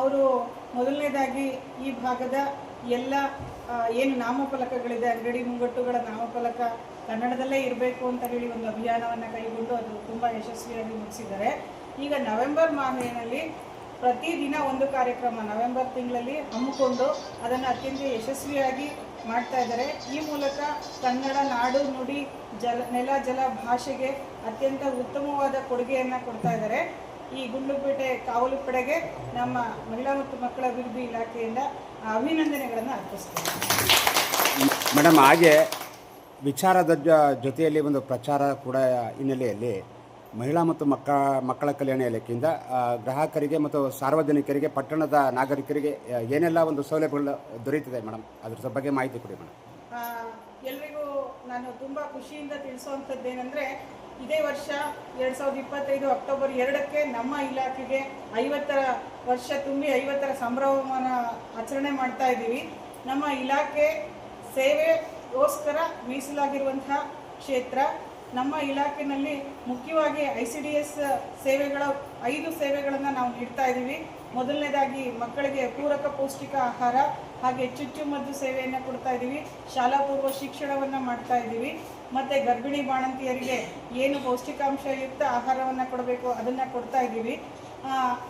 ಅವರು ಮೊದಲನೇದಾಗಿ ಈ ಭಾಗದ ಎಲ್ಲ ಏನು ನಾಮಫಲಕಗಳಿದೆ, ಅಂಗಡಿ ಮುಂಗಟ್ಟುಗಳ ನಾಮಫಲಕ ಕನ್ನಡದಲ್ಲೇ ಇರಬೇಕು ಅಂತ ಹೇಳಿ ಒಂದು ಅಭಿಯಾನವನ್ನು ಕೈಗೊಂಡು ಅದು ತುಂಬ ಯಶಸ್ವಿಯಾಗಿ ಮುಗಿಸಿದ್ದಾರೆ. ಈಗ ನವೆಂಬರ್ ಮಾಹೆಯಲ್ಲಿ ಪ್ರತಿದಿನ ಒಂದು ಕಾರ್ಯಕ್ರಮ ನವೆಂಬರ್ ತಿಂಗಳಲ್ಲಿ ಹಮ್ಮಿಕೊಂಡು ಅದನ್ನು ಅತ್ಯಂತ ಯಶಸ್ವಿಯಾಗಿ ಮಾಡ್ತಾ ಇದ್ದಾರೆ. ಈ ಮೂಲಕ ಕನ್ನಡ ನಾಡು ನುಡಿ ಜಲ, ನೆಲ, ಜಲ ಭಾಷೆಗೆ ಅತ್ಯಂತ ಉತ್ತಮವಾದ ಕೊಡುಗೆಯನ್ನು ಕೊಡ್ತಾ ಇದ್ದಾರೆ. ಈ ಗುಂಡ್ಲುಪೇಟೆ ಕಾವಲು ಪಡೆಗೆ ನಮ್ಮ ಮಹಿಳಾ ಮತ್ತು ಮಕ್ಕಳ ಅಭಿವೃದ್ಧಿ ಇಲಾಖೆಯಿಂದ ಅಭಿನಂದನೆಗಳನ್ನು ಅರ್ಪಿಸ್ತೇವೆ ಮೇಡಮ್ ಹಾಗೆ ವಿಚಾರದ ಜೊತೆಯಲ್ಲಿ ಒಂದು ಪ್ರಚಾರ ಕೂಡ ಹಿನ್ನೆಲೆಯಲ್ಲಿ ಮಹಿಳಾ ಮತ್ತು ಮಕ್ಕ ಮಕ್ಕಳ ಕಲ್ಯಾಣ ಇಲಾಖೆಯಿಂದ ಗ್ರಾಹಕರಿಗೆ ಮತ್ತು ಸಾರ್ವಜನಿಕರಿಗೆ ಪಟ್ಟಣದ ನಾಗರಿಕರಿಗೆ ಏನೆಲ್ಲ ಒಂದು ಸೌಲಭ್ಯಗಳು ದೊರೆಯುತ್ತದೆ ಮೇಡಮ್? ಅದ್ರ ಬಗ್ಗೆ ಮಾಹಿತಿ ಕೊಡಿ ಮೇಡಮ್. ಎಲ್ರಿಗೂ ನಾನು ತುಂಬ ಖುಷಿಯಿಂದ ತಿಳಿಸುವಂಥದ್ದು ಏನಂದರೆ ಇದೇ ವರ್ಷ ಎರಡು ಸಾವಿರದ ಇಪ್ಪತ್ತೈದು ಅಕ್ಟೋಬರ್ ಎರಡಕ್ಕೆ ನಮ್ಮ ಇಲಾಖೆಗೆ ಐವತ್ತರ ವರ್ಷ ತುಂಬಿ ಐವತ್ತರ ಸಂಭ್ರಮವನ್ನು ಆಚರಣೆ ಮಾಡ್ತಾ ಇದ್ದೀವಿ. ನಮ್ಮ ಇಲಾಖೆ ಸೇವೆಗೋಸ್ಕರ ಮೀಸಲಾಗಿರುವಂತಹ ಕ್ಷೇತ್ರ ನಮ್ಮ ಇಲಾಖೆಯಲ್ಲಿ ಮುಖ್ಯವಾಗಿ ಐ ಸಿ ಡಿ ಎಸ್ ಸೇವೆಗಳ, ಐದು ಸೇವೆಗಳನ್ನು ನಾವು ನೀಡ್ತಾ ಇದ್ದೀವಿ ಮೊದಲನೇದಾಗಿ ಮಕ್ಕಳಿಗೆ ಪೂರಕ ಪೌಷ್ಟಿಕ ಆಹಾರ ಹಾಗೆ ಚುಚ್ಚು ಮದ್ದು ಸೇವೆಯನ್ನು ಕೊಡ್ತಾ ಇದ್ದೀವಿ ಶಾಲಾ ಪೂರ್ವ ಶಿಕ್ಷಣವನ್ನು ಮಾಡ್ತಾ ಇದ್ದೀವಿ ಮತ್ತು ಗರ್ಭಿಣಿ ಬಾಣಂತಿಯರಿಗೆ ಏನು ಪೌಷ್ಟಿಕಾಂಶಯುಕ್ತ ಆಹಾರವನ್ನು ಕೊಡಬೇಕು ಅದನ್ನು ಕೊಡ್ತಾ ಇದ್ದೀವಿ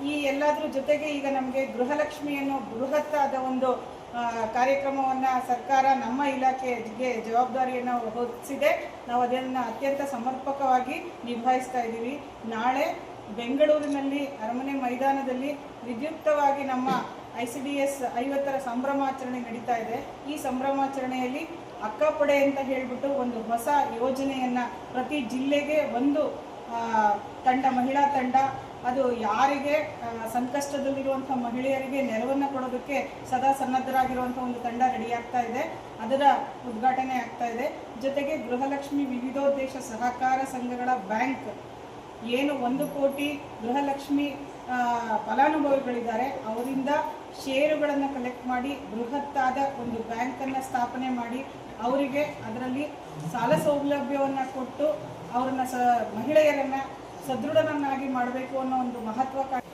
ಈ ಎಲ್ಲದರ ಜೊತೆಗೆ ಈಗ ನಮಗೆ ಗೃಹಲಕ್ಷ್ಮಿಯನ್ನು ಬೃಹತ್ತಾದ ಒಂದು ಕಾರ್ಯಕ್ರಮವನ್ನು ಸರ್ಕಾರ ನಮ್ಮ ಇಲಾಖೆಗೆ ಜವಾಬ್ದಾರಿಯನ್ನು ಹೊತ್ತಿದೆ ನಾವು ಅದನ್ನು ಅತ್ಯಂತ ಸಮರ್ಪಕವಾಗಿ ನಿಭಾಯಿಸ್ತಾ ಇದ್ದೀವಿ. ನಾಳೆ ಬೆಂಗಳೂರಿನಲ್ಲಿ ಅರಮನೆ ಮೈದಾನದಲ್ಲಿ ವಿದ್ಯುಕ್ತವಾಗಿ ನಮ್ಮ ಐ ಸಿ ಡಿ ಎಸ್ ಐವತ್ತರ ಸಂಭ್ರಮಾಚರಣೆ ನಡೀತಾ ಇದೆ. ಈ ಸಂಭ್ರಮಾಚರಣೆಯಲ್ಲಿ ಅಕ್ಕಪಡೆ ಅಂತ ಹೇಳಿಬಿಟ್ಟು ಒಂದು ಹೊಸ ಯೋಜನೆಯನ್ನು ಪ್ರತಿ ಜಿಲ್ಲೆಗೆ ಒಂದು ತಂಡ, ಮಹಿಳಾ ತಂಡ, ಅದು ಯಾರಿಗೆ ಸಂಕಷ್ಟದಲ್ಲಿರುವಂಥ ಮಹಿಳೆಯರಿಗೆ ನೆರವನ್ನು ಕೊಡೋದಕ್ಕೆ ಸದಾ ಸನ್ನದ್ಧರಾಗಿರುವಂಥ ಒಂದು ತಂಡ ರೆಡಿಯಾಗ್ತಾ ಇದೆ. ಅದರ ಉದ್ಘಾಟನೆ ಆಗ್ತಾ ಇದೆ. ಜೊತೆಗೆ ಗೃಹಲಕ್ಷ್ಮಿ ವಿವಿಧೋದ್ದೇಶ ಸಹಕಾರ ಸಂಘಗಳ ಬ್ಯಾಂಕ್ ಏನು ಒಂದು ಕೋಟಿ ಗೃಹಲಕ್ಷ್ಮಿ ಫಲಾನುಭವಿಗಳಿದ್ದಾರೆ, ಅವರಿಂದ ಷೇರುಗಳನ್ನು ಕಲೆಕ್ಟ್ ಮಾಡಿ, ಬೃಹತ್ತಾದ ಒಂದು ಬ್ಯಾಂಕನ್ನು ಸ್ಥಾಪನೆ ಮಾಡಿ, ಅವರಿಗೆ ಅದರಲ್ಲಿ ಸಾಲ ಸೌಲಭ್ಯವನ್ನು ಕೊಟ್ಟು ಅವರನ್ನು ಸ, ಮಹಿಳೆಯರನ್ನು ಸದೃಢರನ್ನಾಗಿ ಮಾಡಬೇಕು ಅನ್ನೋ ಒಂದು ಮಹತ್ವಾಕಾಂಕ್ಷೆ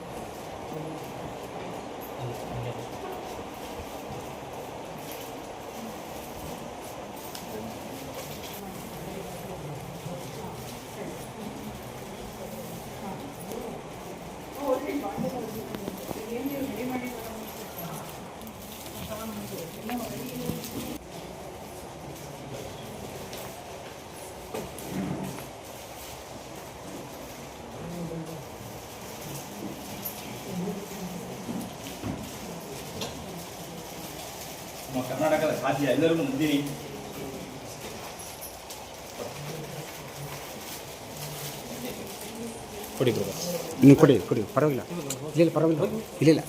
ನಮ್ಮ ಕರ್ನಾಟಕದ ಸಾಧ್ಯ ಎಲ್ಲರಿಗೂ ನಂದಿನಿ. ಕೊಡಿ ಕೊಡಿ ಪರವಾಗಿಲ್ಲ. ಇಲ್ಲ ಪರವಾಗಿಲ್ಲ. ಇಲ್ಲ.